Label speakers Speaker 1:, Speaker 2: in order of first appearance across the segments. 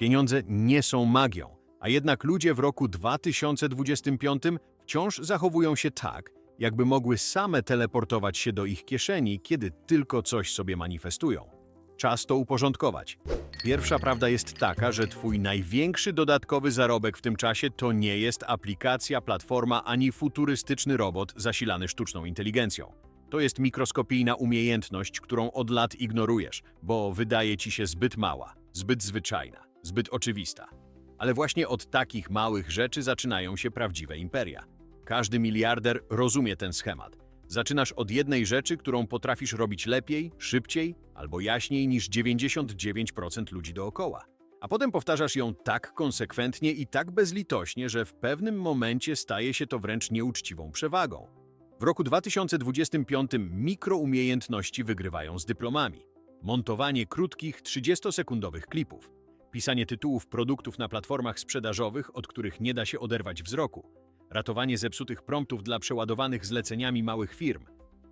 Speaker 1: Pieniądze nie są magią, a jednak ludzie w roku 2025 wciąż zachowują się tak, jakby mogły same teleportować się do ich kieszeni, kiedy tylko coś sobie manifestują. Czas to uporządkować. Pierwsza prawda jest taka, że twój największy dodatkowy zarobek w tym czasie to nie jest aplikacja, platforma ani futurystyczny robot zasilany sztuczną inteligencją. To jest mikroskopijna umiejętność, którą od lat ignorujesz, bo wydaje ci się zbyt mała, zbyt zwyczajna, zbyt oczywista. Ale właśnie od takich małych rzeczy zaczynają się prawdziwe imperia. Każdy miliarder rozumie ten schemat. Zaczynasz od jednej rzeczy, którą potrafisz robić lepiej, szybciej albo jaśniej niż 99% ludzi dookoła. A potem powtarzasz ją tak konsekwentnie i tak bezlitośnie, że w pewnym momencie staje się to wręcz nieuczciwą przewagą. W roku 2025 mikroumiejętności wygrywają z dyplomami. Montowanie krótkich, 30-sekundowych klipów, pisanie tytułów produktów na platformach sprzedażowych, od których nie da się oderwać wzroku, ratowanie zepsutych promptów dla przeładowanych zleceniami małych firm,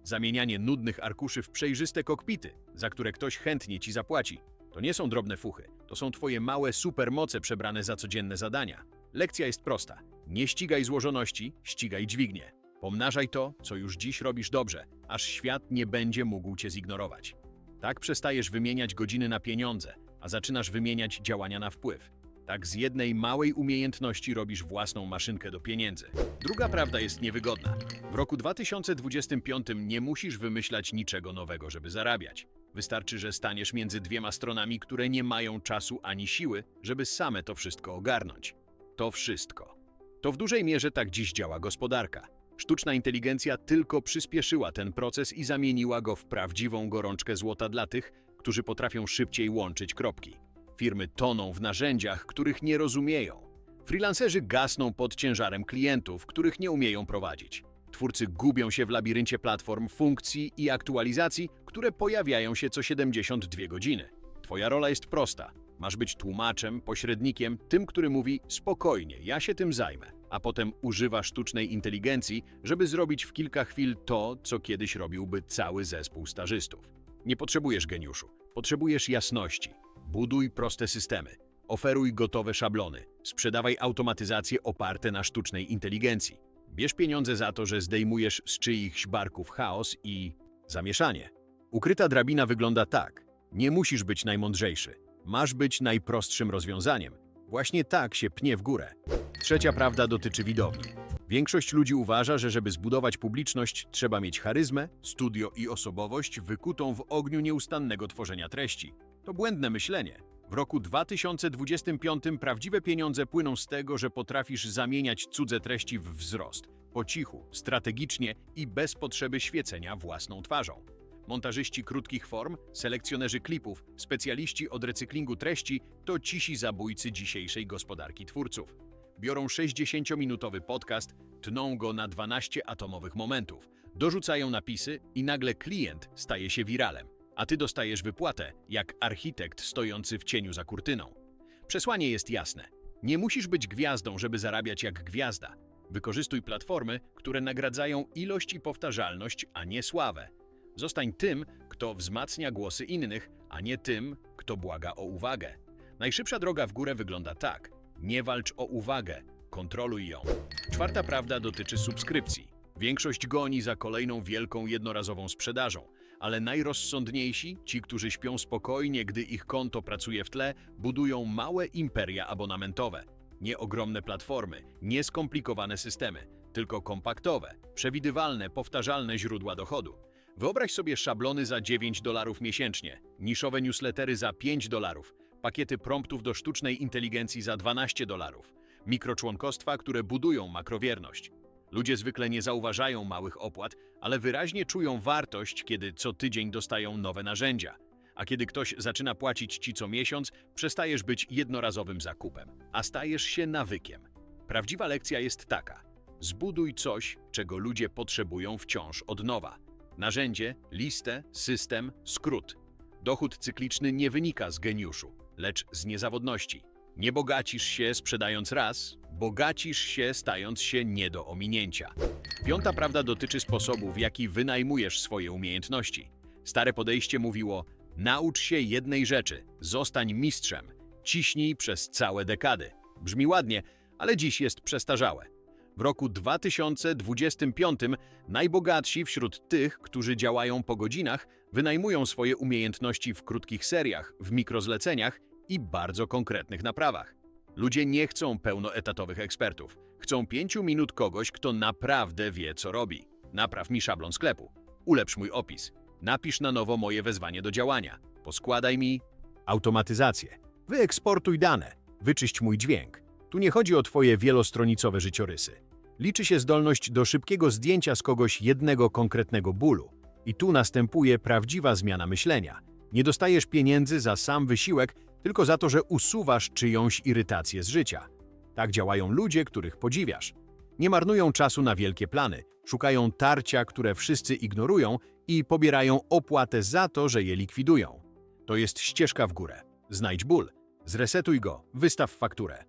Speaker 1: zamienianie nudnych arkuszy w przejrzyste kokpity, za które ktoś chętnie ci zapłaci. To nie są drobne fuchy, to są twoje małe supermoce przebrane za codzienne zadania. Lekcja jest prosta. Nie ścigaj złożoności, ścigaj dźwignię. Pomnażaj to, co już dziś robisz dobrze, aż świat nie będzie mógł cię zignorować. Tak przestajesz wymieniać godziny na pieniądze, a zaczynasz wymieniać działania na wpływ. Tak z jednej małej umiejętności robisz własną maszynkę do pieniędzy. Druga prawda jest niewygodna. W roku 2025 nie musisz wymyślać niczego nowego, żeby zarabiać. Wystarczy, że staniesz między dwiema stronami, które nie mają czasu ani siły, żeby same to wszystko ogarnąć. To wszystko. To w dużej mierze tak dziś działa gospodarka. Sztuczna inteligencja tylko przyspieszyła ten proces i zamieniła go w prawdziwą gorączkę złota dla tych, którzy potrafią szybciej łączyć kropki. Firmy toną w narzędziach, których nie rozumieją. Freelancerzy gasną pod ciężarem klientów, których nie umieją prowadzić. Twórcy gubią się w labiryncie platform, funkcji i aktualizacji, które pojawiają się co 72 godziny. Twoja rola jest prosta. Masz być tłumaczem, pośrednikiem, tym, który mówi spokojnie, ja się tym zajmę, a potem używa sztucznej inteligencji, żeby zrobić w kilka chwil to, co kiedyś robiłby cały zespół stażystów. Nie potrzebujesz geniuszu, potrzebujesz jasności. Buduj proste systemy, oferuj gotowe szablony, sprzedawaj automatyzacje oparte na sztucznej inteligencji. Bierz pieniądze za to, że zdejmujesz z czyichś barków chaos i zamieszanie. Ukryta drabina wygląda tak. Nie musisz być najmądrzejszy. Masz być najprostszym rozwiązaniem. Właśnie tak się pnie w górę. Trzecia prawda dotyczy widowni. Większość ludzi uważa, że żeby zbudować publiczność, trzeba mieć charyzmę, studio i osobowość wykutą w ogniu nieustannego tworzenia treści. To błędne myślenie. W roku 2025 prawdziwe pieniądze płyną z tego, że potrafisz zamieniać cudze treści w wzrost. Po cichu, strategicznie i bez potrzeby świecenia własną twarzą. Montażyści krótkich form, selekcjonerzy klipów, specjaliści od recyklingu treści to cisi zabójcy dzisiejszej gospodarki twórców. Biorą 60-minutowy podcast, tną go na 12 atomowych momentów, dorzucają napisy i nagle klient staje się wiralem, a ty dostajesz wypłatę jak architekt stojący w cieniu za kurtyną. Przesłanie jest jasne. Nie musisz być gwiazdą, żeby zarabiać jak gwiazda. Wykorzystuj platformy, które nagradzają ilość i powtarzalność, a nie sławę. Zostań tym, kto wzmacnia głosy innych, a nie tym, kto błaga o uwagę. Najszybsza droga w górę wygląda tak. Nie walcz o uwagę, kontroluj ją. Czwarta prawda dotyczy subskrypcji. Większość goni za kolejną wielką jednorazową sprzedażą, ale najrozsądniejsi, ci, którzy śpią spokojnie, gdy ich konto pracuje w tle, budują małe imperia abonamentowe. Nie ogromne platformy, nie skomplikowane systemy, tylko kompaktowe, przewidywalne, powtarzalne źródła dochodu. Wyobraź sobie szablony za 9 dolarów miesięcznie, niszowe newslettery za 5 dolarów, pakiety promptów do sztucznej inteligencji za 12 dolarów, mikroczłonkostwa, które budują makrowierność. Ludzie zwykle nie zauważają małych opłat, ale wyraźnie czują wartość, kiedy co tydzień dostają nowe narzędzia. A kiedy ktoś zaczyna płacić ci co miesiąc, przestajesz być jednorazowym zakupem, a stajesz się nawykiem. Prawdziwa lekcja jest taka: zbuduj coś, czego ludzie potrzebują wciąż od nowa. Narzędzie, listę, system, skrót. Dochód cykliczny nie wynika z geniuszu, lecz z niezawodności. Nie bogacisz się sprzedając raz, bogacisz się stając się nie do ominięcia. Piąta prawda dotyczy sposobu, w jaki wynajmujesz swoje umiejętności. Stare podejście mówiło: naucz się jednej rzeczy, zostań mistrzem. ciśnij przez całe dekady. Brzmi ładnie, ale dziś jest przestarzałe. W roku 2025 najbogatsi wśród tych, którzy działają po godzinach, wynajmują swoje umiejętności w krótkich seriach, w mikrozleceniach i bardzo konkretnych naprawach. Ludzie nie chcą pełnoetatowych ekspertów. Chcą pięciu minut kogoś, kto naprawdę wie, co robi. Napraw mi szablon sklepu. Ulepsz mój opis. Napisz na nowo moje wezwanie do działania. Poskładaj mi automatyzację. Wyeksportuj dane. Wyczyść mój dźwięk. Tu nie chodzi o twoje wielostronicowe życiorysy. Liczy się zdolność do szybkiego zdjęcia z kogoś jednego konkretnego bólu. I tu następuje prawdziwa zmiana myślenia. Nie dostajesz pieniędzy za sam wysiłek, tylko za to, że usuwasz czyjąś irytację z życia. Tak działają ludzie, których podziwiasz. Nie marnują czasu na wielkie plany, szukają tarcia, które wszyscy ignorują i pobierają opłatę za to, że je likwidują. To jest ścieżka w górę. Znajdź ból, zresetuj go, wystaw fakturę.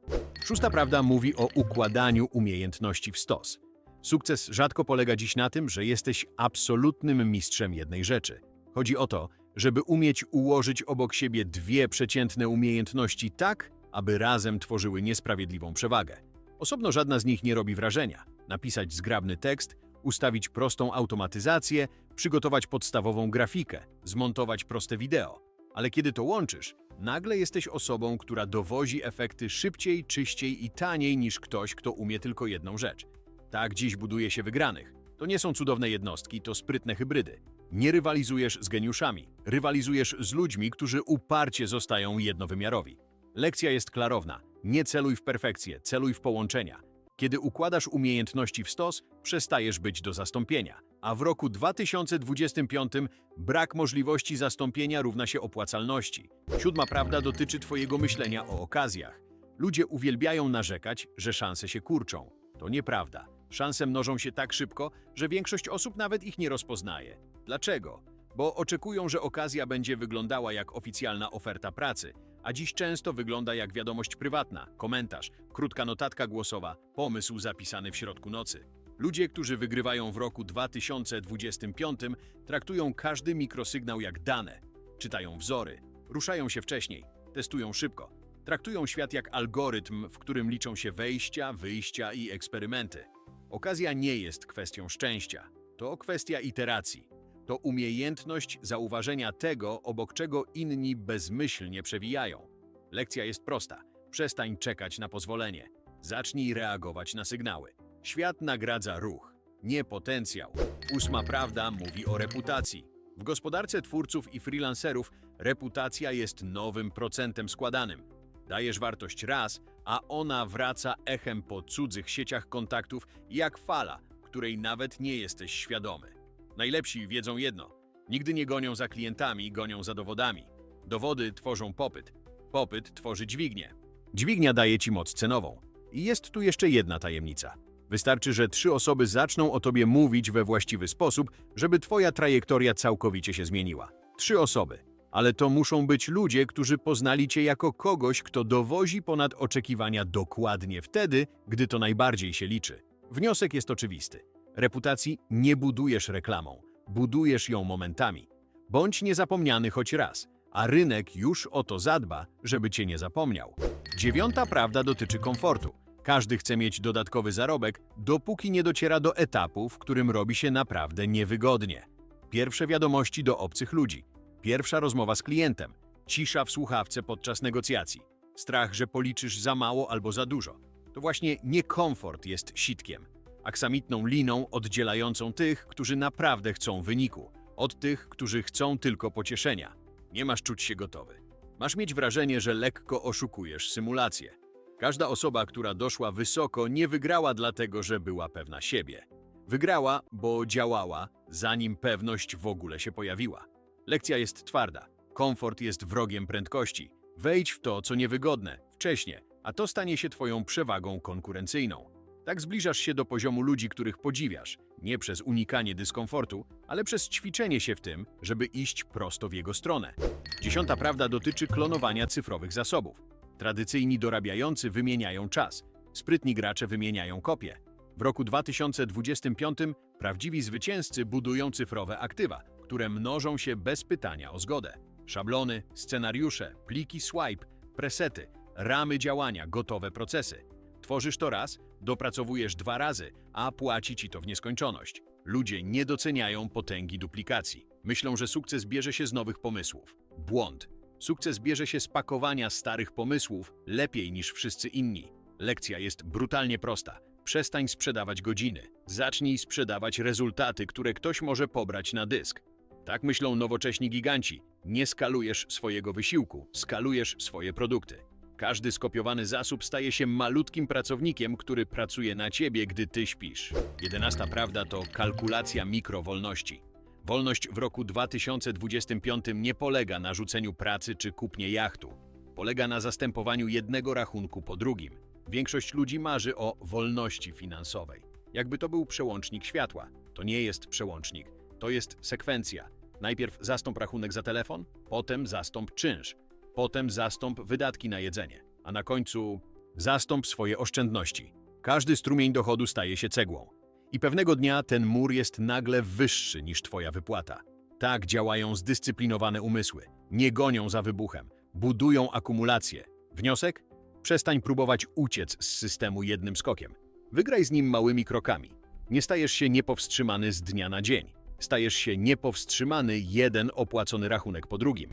Speaker 1: Szósta prawda mówi o układaniu umiejętności w stos. Sukces rzadko polega dziś na tym, że jesteś absolutnym mistrzem jednej rzeczy. Chodzi o to, żeby umieć ułożyć obok siebie dwie przeciętne umiejętności tak, aby razem tworzyły niesprawiedliwą przewagę. Osobno żadna z nich nie robi wrażenia. Napisać zgrabny tekst, ustawić prostą automatyzację, przygotować podstawową grafikę, zmontować proste wideo. Ale kiedy to łączysz, nagle jesteś osobą, która dowozi efekty szybciej, czyściej i taniej niż ktoś, kto umie tylko jedną rzecz. Tak dziś buduje się wygranych. To nie są cudowne jednostki, to sprytne hybrydy. Nie rywalizujesz z geniuszami, rywalizujesz z ludźmi, którzy uparcie zostają jednowymiarowi. Lekcja jest klarowna. Nie celuj w perfekcję, celuj w połączenia. Kiedy układasz umiejętności w stos, przestajesz być do zastąpienia. A w roku 2025 brak możliwości zastąpienia równa się opłacalności. Siódma prawda dotyczy Twojego myślenia o okazjach. Ludzie uwielbiają narzekać, że szanse się kurczą. To nieprawda. Szanse mnożą się tak szybko, że większość osób nawet ich nie rozpoznaje. Dlaczego? Bo oczekują, że okazja będzie wyglądała jak oficjalna oferta pracy, a dziś często wygląda jak wiadomość prywatna, komentarz, krótka notatka głosowa, pomysł zapisany w środku nocy. Ludzie, którzy wygrywają w roku 2025, traktują każdy mikrosygnał jak dane. Czytają wzory, ruszają się wcześniej, testują szybko. Traktują świat jak algorytm, w którym liczą się wejścia, wyjścia i eksperymenty. Okazja nie jest kwestią szczęścia, to kwestia iteracji. To umiejętność zauważenia tego, obok czego inni bezmyślnie przewijają. Lekcja jest prosta. Przestań czekać na pozwolenie. Zacznij reagować na sygnały. Świat nagradza ruch, nie potencjał. Ósma prawda mówi o reputacji. W gospodarce twórców i freelancerów reputacja jest nowym procentem składanym. Dajesz wartość raz, a ona wraca echem po cudzych sieciach kontaktów jak fala, której nawet nie jesteś świadomy. Najlepsi wiedzą jedno: nigdy nie gonią za klientami, gonią za dowodami. Dowody tworzą popyt. Popyt tworzy dźwignię. Dźwignia daje ci moc cenową. I jest tu jeszcze jedna tajemnica. Wystarczy, że trzy osoby zaczną o tobie mówić we właściwy sposób, żeby twoja trajektoria całkowicie się zmieniła. Trzy osoby. Ale to muszą być ludzie, którzy poznali cię jako kogoś, kto dowozi ponad oczekiwania dokładnie wtedy, gdy to najbardziej się liczy. Wniosek jest oczywisty. Reputacji nie budujesz reklamą, budujesz ją momentami. Bądź niezapomniany choć raz, a rynek już o to zadba, żeby cię nie zapomniał. Dziewiąta prawda dotyczy komfortu. Każdy chce mieć dodatkowy zarobek, dopóki nie dociera do etapu, w którym robi się naprawdę niewygodnie. Pierwsze wiadomości do obcych ludzi, pierwsza rozmowa z klientem, cisza w słuchawce podczas negocjacji, strach, że policzysz za mało albo za dużo. To właśnie niekomfort jest sitkiem, aksamitną liną oddzielającą tych, którzy naprawdę chcą wyniku, od tych, którzy chcą tylko pocieszenia. Nie masz czuć się gotowy. Masz mieć wrażenie, że lekko oszukujesz symulację. Każda osoba, która doszła wysoko, nie wygrała dlatego, że była pewna siebie. Wygrała, bo działała, zanim pewność w ogóle się pojawiła. Lekcja jest twarda. Komfort jest wrogiem prędkości. Wejdź w to, co niewygodne, wcześnie, a to stanie się Twoją przewagą konkurencyjną. Tak zbliżasz się do poziomu ludzi, których podziwiasz, nie przez unikanie dyskomfortu, ale przez ćwiczenie się w tym, żeby iść prosto w jego stronę. Dziesiąta prawda dotyczy klonowania cyfrowych zasobów. Tradycyjni dorabiający wymieniają czas, sprytni gracze wymieniają kopie. W roku 2025 prawdziwi zwycięzcy budują cyfrowe aktywa, które mnożą się bez pytania o zgodę. Szablony, scenariusze, pliki swipe, presety ramy działania, gotowe procesy. Tworzysz to raz, dopracowujesz dwa razy, a płaci ci to w nieskończoność. Ludzie nie doceniają potęgi duplikacji. Myślą, że sukces bierze się z nowych pomysłów. Błąd. Sukces bierze się z pakowania starych pomysłów lepiej niż wszyscy inni. Lekcja jest brutalnie prosta. Przestań sprzedawać godziny. Zacznij sprzedawać rezultaty, które ktoś może pobrać na dysk. Tak myślą nowocześni giganci. Nie skalujesz swojego wysiłku, skalujesz swoje produkty. Każdy skopiowany zasób staje się malutkim pracownikiem, który pracuje na ciebie, gdy ty śpisz. Jedenasta prawda to kalkulacja mikrowolności. Wolność w roku 2025 nie polega na rzuceniu pracy czy kupnie jachtu. Polega na zastępowaniu jednego rachunku po drugim. Większość ludzi marzy o wolności finansowej. Jakby to był przełącznik światła. To nie jest przełącznik, to jest sekwencja. Najpierw zastąp rachunek za telefon, potem zastąp czynsz, potem zastąp wydatki na jedzenie, a na końcu zastąp swoje oszczędności. Każdy strumień dochodu staje się cegłą. I pewnego dnia ten mur jest nagle wyższy niż twoja wypłata. Tak działają zdyscyplinowane umysły. Nie gonią za wybuchem, budują akumulację. Wniosek? Przestań próbować uciec z systemu jednym skokiem. Wygraj z nim małymi krokami. Nie stajesz się niepowstrzymany z dnia na dzień. Stajesz się niepowstrzymany jeden opłacony rachunek po drugim.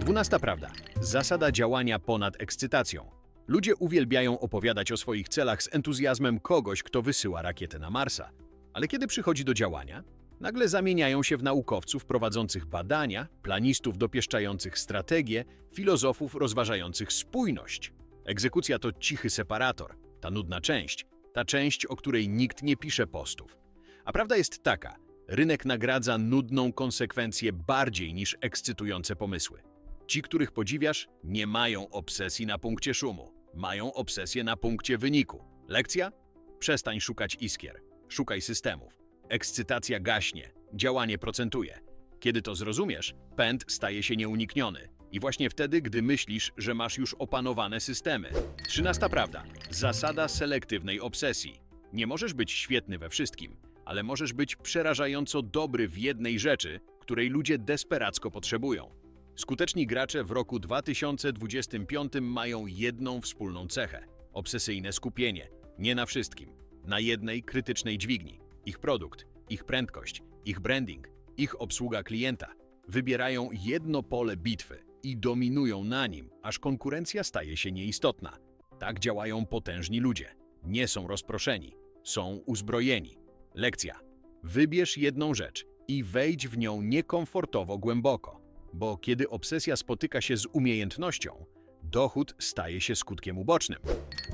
Speaker 1: Dwunasta prawda. Zasada działania ponad ekscytacją. Ludzie uwielbiają opowiadać o swoich celach z entuzjazmem kogoś, kto wysyła rakietę na Marsa. Ale kiedy przychodzi do działania, nagle zamieniają się w naukowców prowadzących badania, planistów dopieszczających strategie, filozofów rozważających spójność. Egzekucja to cichy separator, ta nudna część, ta część, o której nikt nie pisze postów. A prawda jest taka, rynek nagradza nudną konsekwencję bardziej niż ekscytujące pomysły. Ci, których podziwiasz, nie mają obsesji na punkcie szumu, mają obsesję na punkcie wyniku. Lekcja? Przestań szukać iskier, szukaj systemów. Ekscytacja gaśnie, działanie procentuje. Kiedy to zrozumiesz, pęd staje się nieunikniony. I właśnie wtedy, gdy myślisz, że masz już opanowane systemy. Trzynasta prawda. Zasada selektywnej obsesji. Nie możesz być świetny we wszystkim, ale możesz być przerażająco dobry w jednej rzeczy, której ludzie desperacko potrzebują. Skuteczni gracze w roku 2025 mają jedną wspólną cechę obsesyjne skupienie. Nie na wszystkim, na jednej krytycznej dźwigni. Ich produkt, ich prędkość, ich branding, ich obsługa klienta. Wybierają jedno pole bitwy i dominują na nim, aż konkurencja staje się nieistotna. Tak działają potężni ludzie. Nie są rozproszeni, są uzbrojeni. Lekcja. Wybierz jedną rzecz i wejdź w nią niekomfortowo głęboko, bo kiedy obsesja spotyka się z umiejętnością, dochód staje się skutkiem ubocznym.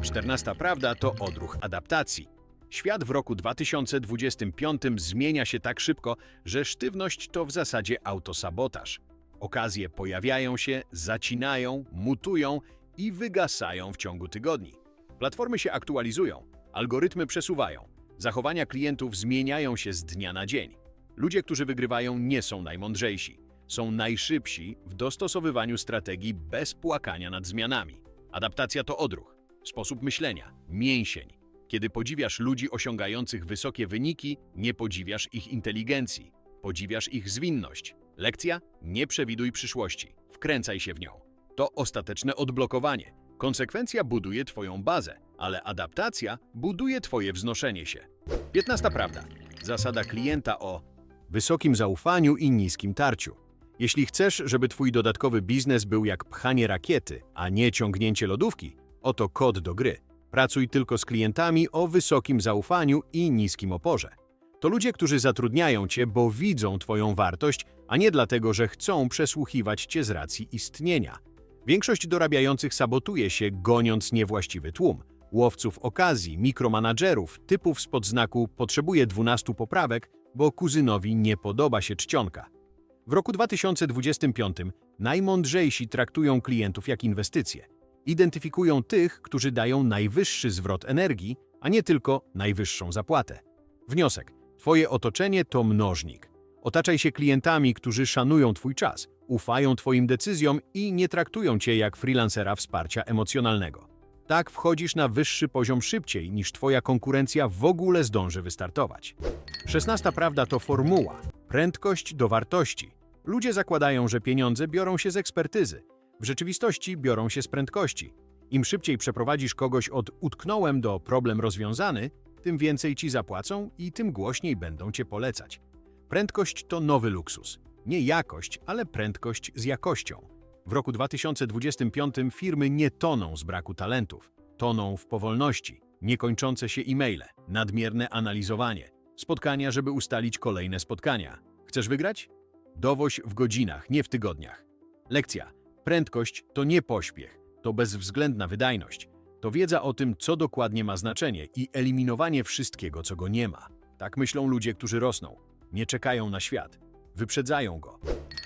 Speaker 1: Czternasta prawda to odruch adaptacji. Świat w roku 2025 zmienia się tak szybko, że sztywność to w zasadzie autosabotaż. Okazje pojawiają się, zacinają, mutują i wygasają w ciągu tygodni. Platformy się aktualizują, algorytmy przesuwają, zachowania klientów zmieniają się z dnia na dzień. Ludzie, którzy wygrywają, nie są najmądrzejsi. Są najszybsi w dostosowywaniu strategii bez płakania nad zmianami. Adaptacja to odruch, sposób myślenia, mięsień. Kiedy podziwiasz ludzi osiągających wysokie wyniki, nie podziwiasz ich inteligencji, podziwiasz ich zwinność. Lekcja? Nie przewiduj przyszłości, wkręcaj się w nią. To ostateczne odblokowanie. Konsekwencja buduje Twoją bazę, ale adaptacja buduje Twoje wznoszenie się. 15 prawda. Zasada klienta o wysokim zaufaniu i niskim tarciu. Jeśli chcesz, żeby Twój dodatkowy biznes był jak pchanie rakiety, a nie ciągnięcie lodówki, oto kod do gry. Pracuj tylko z klientami o wysokim zaufaniu i niskim oporze. To ludzie, którzy zatrudniają Cię, bo widzą Twoją wartość, a nie dlatego, że chcą przesłuchiwać Cię z racji istnienia. Większość dorabiających sabotuje się, goniąc niewłaściwy tłum. Łowców okazji, mikromanadżerów, typów spod znaku potrzebuje 12 poprawek, bo kuzynowi nie podoba się czcionka. W roku 2025 najmądrzejsi traktują klientów jak inwestycje. Identyfikują tych, którzy dają najwyższy zwrot energii, a nie tylko najwyższą zapłatę. Wniosek. Twoje otoczenie to mnożnik. Otaczaj się klientami, którzy szanują Twój czas, ufają Twoim decyzjom i nie traktują Cię jak freelancera wsparcia emocjonalnego. Tak wchodzisz na wyższy poziom szybciej, niż Twoja konkurencja w ogóle zdąży wystartować. Szesnasta prawda to formuła. Prędkość do wartości. Ludzie zakładają, że pieniądze biorą się z ekspertyzy. W rzeczywistości biorą się z prędkości. Im szybciej przeprowadzisz kogoś od utknąłem do problem rozwiązany, tym więcej ci zapłacą i tym głośniej będą cię polecać. Prędkość to nowy luksus. Nie jakość, ale prędkość z jakością. W roku 2025 firmy nie toną z braku talentów. Toną w powolności, niekończące się e-maile, nadmierne analizowanie, spotkania, żeby ustalić kolejne spotkania. Chcesz wygrać? Dowoź w godzinach, nie w tygodniach. Lekcja. Prędkość to nie pośpiech, to bezwzględna wydajność. To wiedza o tym, co dokładnie ma znaczenie i eliminowanie wszystkiego, co go nie ma. Tak myślą ludzie, którzy rosną. Nie czekają na świat. Wyprzedzają go.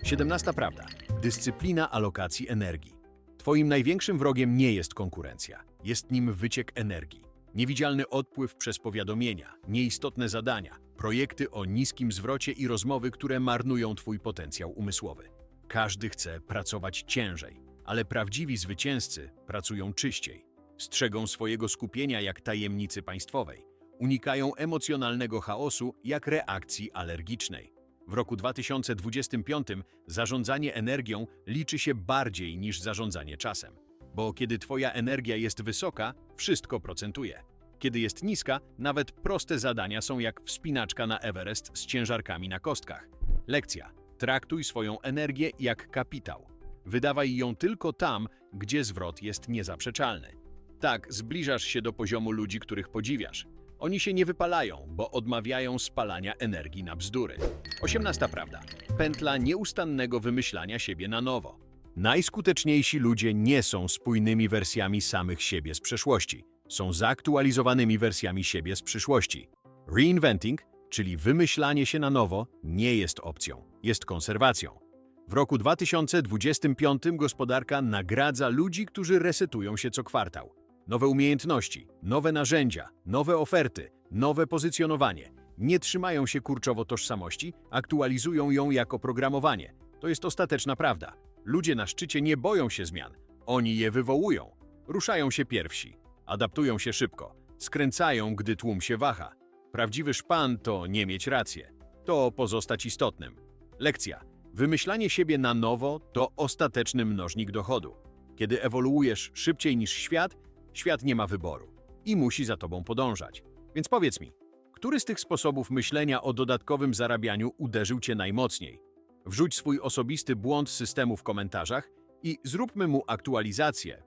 Speaker 1: 17 prawda. Dyscyplina alokacji energii. Twoim największym wrogiem nie jest konkurencja. Jest nim wyciek energii. Niewidzialny odpływ przez powiadomienia, nieistotne zadania, projekty o niskim zwrocie i rozmowy, które marnują Twój potencjał umysłowy. Każdy chce pracować ciężej, ale prawdziwi zwycięzcy pracują czyściej. Strzegą swojego skupienia jak tajemnicy państwowej. Unikają emocjonalnego chaosu jak reakcji alergicznej. W roku 2025 zarządzanie energią liczy się bardziej niż zarządzanie czasem. Bo kiedy Twoja energia jest wysoka, wszystko procentuje. Kiedy jest niska, nawet proste zadania są jak wspinaczka na Everest z ciężarkami na kostkach. Lekcja. Traktuj swoją energię jak kapitał. Wydawaj ją tylko tam, gdzie zwrot jest niezaprzeczalny. Tak, zbliżasz się do poziomu ludzi, których podziwiasz. Oni się nie wypalają, bo odmawiają spalania energii na bzdury. 18 prawda. Pętla nieustannego wymyślania siebie na nowo. Najskuteczniejsi ludzie nie są spójnymi wersjami samych siebie z przeszłości. Są zaktualizowanymi wersjami siebie z przyszłości. Reinventing, czyli wymyślanie się na nowo, nie jest opcją, jest konserwacją. W roku 2025 gospodarka nagradza ludzi, którzy resetują się co kwartał. Nowe umiejętności, nowe narzędzia, nowe oferty, nowe pozycjonowanie. Nie trzymają się kurczowo tożsamości, aktualizują ją jako programowanie. To jest ostateczna prawda. Ludzie na szczycie nie boją się zmian. Oni je wywołują. Ruszają się pierwsi. Adaptują się szybko. Skręcają, gdy tłum się waha. Prawdziwy szpan to nie mieć rację. To pozostać istotnym. Lekcja. Wymyślanie siebie na nowo to ostateczny mnożnik dochodu. Kiedy ewoluujesz szybciej niż świat, świat nie ma wyboru i musi za tobą podążać. Więc powiedz mi, który z tych sposobów myślenia o dodatkowym zarabianiu uderzył cię najmocniej? Wrzuć swój osobisty błąd systemu w komentarzach i zróbmy mu aktualizację,